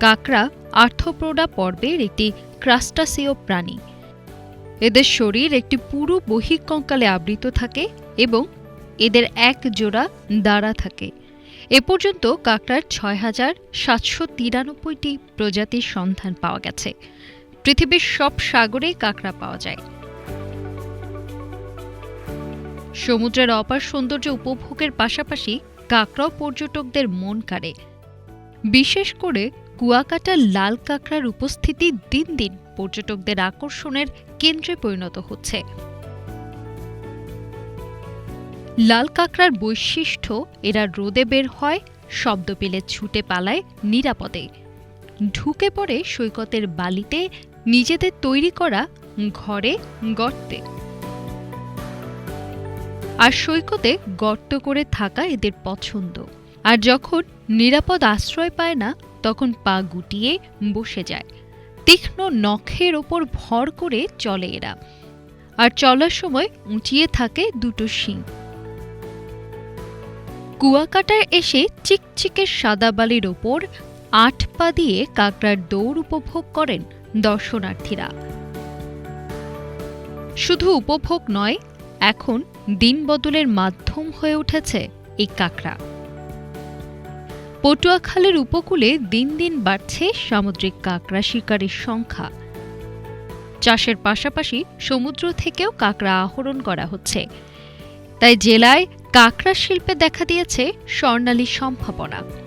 কাঁকড়া আর্থ্রোপোডা পর্বের একটি ক্রাস্টাসিও প্রাণী। এদের শরীর একটি পুরু বহিঃকঙ্কালে আবৃত থাকে এবং এদের এক জোড়া দাঁড়া থাকে। এ পর্যন্ত কাঁকড়ার ছয় হাজার সাতশো তিরানব্বইটি প্রজাতির সন্ধান পাওয়া গেছে। পৃথিবীর সব সাগরে কাঁকড়া পাওয়া যায়। সমুদ্রের অপার সৌন্দর্য উপভোগের পাশাপাশি কাঁকড়াও পর্যটকদের মন কাড়ে। বিশেষ করে কুয়াকাটার লাল কাঁকড়ার উপস্থিতি দিন দিন পর্যটকদের আকর্ষণের কেন্দ্রে পরিণত হচ্ছে। লাল কাঁকড়ার বৈশিষ্ট্য, এরা রোদে বের হয়, শব্দ পেলে ছুটে পালায় নিরাপদে। ঢুকে পড়ে সৈকতের বালিতে, নিজেদের তৈরি করা ঘরে গর্তে। আর সৈকতে গর্ত করে থাকা এদের পছন্দ। আর যখন নিরাপদ আশ্রয় পায় না তখন পা গুটিয়ে বসে যায়। তীক্ষ্ণ নখের ওপর ভর করে চলে এরা। আর চলার সময় উঁচিয়ে থাকে দুটো শিং। কুয়াকাটায় এসে চিকচিকে সাদা বালির ওপর আট পা দিয়ে কাঁকড়ার দৌড় উপভোগ করেন দর্শনার্থীরা। শুধু উপভোগ নয়, এখন দিন বদলের মাধ্যম হয়ে উঠেছে এই কাকড়া। পটুয়াখালীর উপকূলে দিন দিন বাড়ছে সামুদ্রিক কাঁকড়া শিকারীর সংখ্যা। চাষের পাশাপাশি সমুদ্র থেকেও কাঁকড়া আহরণ করা হচ্ছে। তাই জেলায় কাঁকড়া শিল্পে দেখা দিয়েছে স্বর্ণালী সম্ভাবনা।